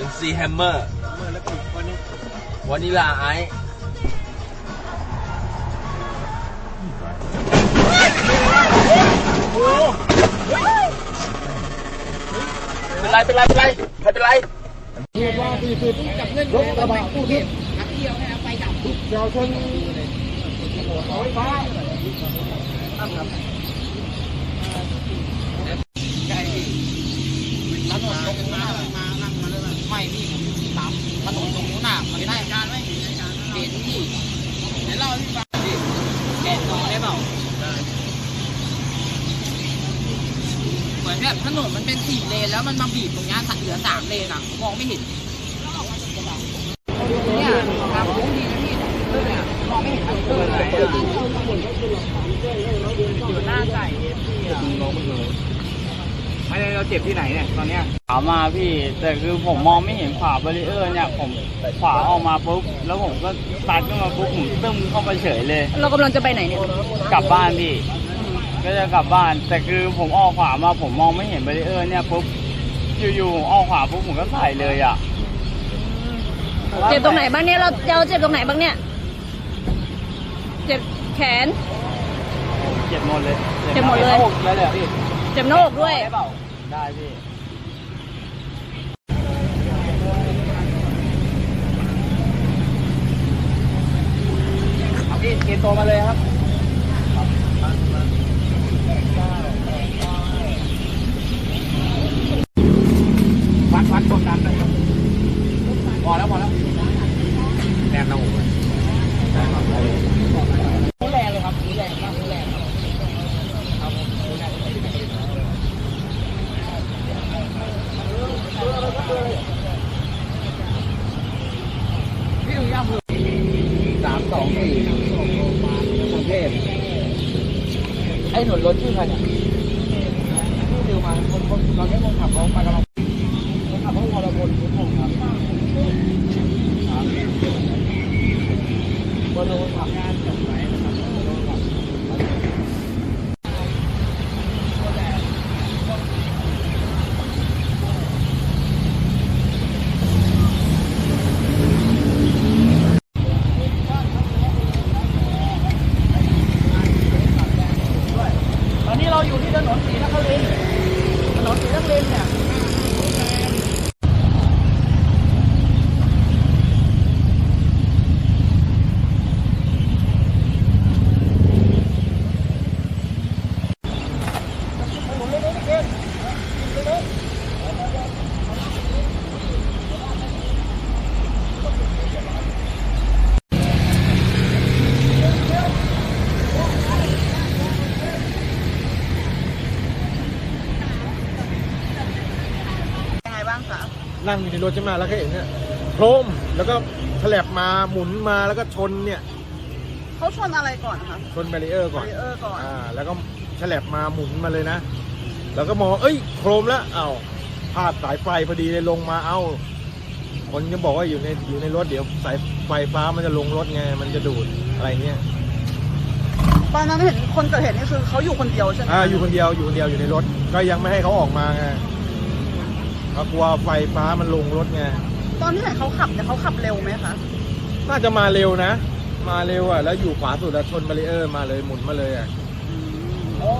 เป็นซีแฮมเมอร์เมื่อแล้วก็อีกคนนึงวานิลาไอซ์เป็นไรเป็นไรเป็นไรใครเป็นไรเหตุว่าสี่สิบรถกระบะผู้ทึบเฉียวชนเสาไปดับเยาวชนไฟฟ้าถนนตรงนู้นน่ะมานั่งมาเลยไม่พี่ผมอยู่ที่ปั๊มถนนตรงนู้นน่ะมัน ได้การไหมเห็นพี่เดี๋ยวเล่าให้พี่ฟังดิแกะต่อได้เปล่าเหมือนแบบถนนมันเป็นสี่เลนแล้วมันมาบีบตรงนี้เหลือสามเลนอะมองไม่เห็นเนี่ยครับดีนะพี่เนี่ยมองไม่เห็นเลยอยู่หน้าไก่เอฟซีอะ ไม่ได้เราเจ็บที่ไหนเนี่ยตอนเนี้ยขวามาพี่แต่คือผมมองไม่เห็นขวาบาริเออร์เนี่ยผมขวาออกมาปุ๊บแล้วผมก็ตัดขึ้นมาปุ๊บผมตึ้มเข้าไปเฉยเลย เรากำลังจะไปไหนเนี่ย กลับบ้านพี่ ก็จะกลับบ้าน แต่คือผมออกขวามาผมมองไม่เห็นบาริเออร์เนี่ยปุ๊บอยู่ๆผมออกขวาปุ๊บผมก็ใส่เลยอะเจ็บตรงไหนบ้างเนี่ยเราเราเจ็บตรงไหนบ้างเนี่ย เจ็บแขน เจ็บหมดเลยเจ็บหมดเลยจ็บหน้าอกแล้วเลยอะพี่เจ็บหน้าอกด้วย ได้เปล่าได้พี่เอาพี่เกณฑ์ตัวมาเลยครับวัดวัดความดันเลยครับพอแล้วพอแล้วแน่นหน้าอกเลยแรงเลยครับแรงมากแรงครับ พี่อยู่ย่าเผือสามสองสี่กรุงเทพไอ้หนุนรถชื่อใครเนี่ยที่ดิวมาคนคนตอนนี้คนขับเขาไปกำลังคนขับเขาวรพลคุณผมครับวรพลขับงานจากไหนนะครับ ตอนนี้ เราอยู่ที่ถนนศรีนครินทร์ถนนศรีนครินทร์เนี่ยยังไง นั่งอยู่ในรถใช่ไหมแล้วก็เห็นเนี่ยโครมแล้วก็ฉลับมาหมุนมาแล้วก็ชนเนี่ยเขาชนอะไรก่อนคะชนแบรีเออร์ก่อนบารีเออร์ก่อน อ่า แล้วก็ฉลับมาหมุนมาเลยนะ แล้วก็มองเอ้ยโครมแล้วเอ้าพลาดสายไฟพอดีเลยลงมาเอ้า คนก็บอกว่าอยู่ในอยู่ในรถเดี๋ยวสายไฟฟ้ามันจะลงรถไง มันจะดูดอะไรเงี้ยตอนนั้นเห็นคนเกิดเหตุนี่คือเขาอยู่คนเดียวใช่ไหมอ่าอยู่คนเดียวอยู่คนเดียวอยู่ในรถ ก็ยังไม่ให้เขาออกมาไง เขากลัวไฟฟ้ามันลงรถไง ตอนที่เห็นเขาขับเนี่ยเขาขับเร็วไหมคะน่าจะมาเร็วนะ มาเร็วอะ แล้วอยู่ขวาสุดแล้วชนบารีเออร์มาเลยหมุนมาเลยอะ โอ้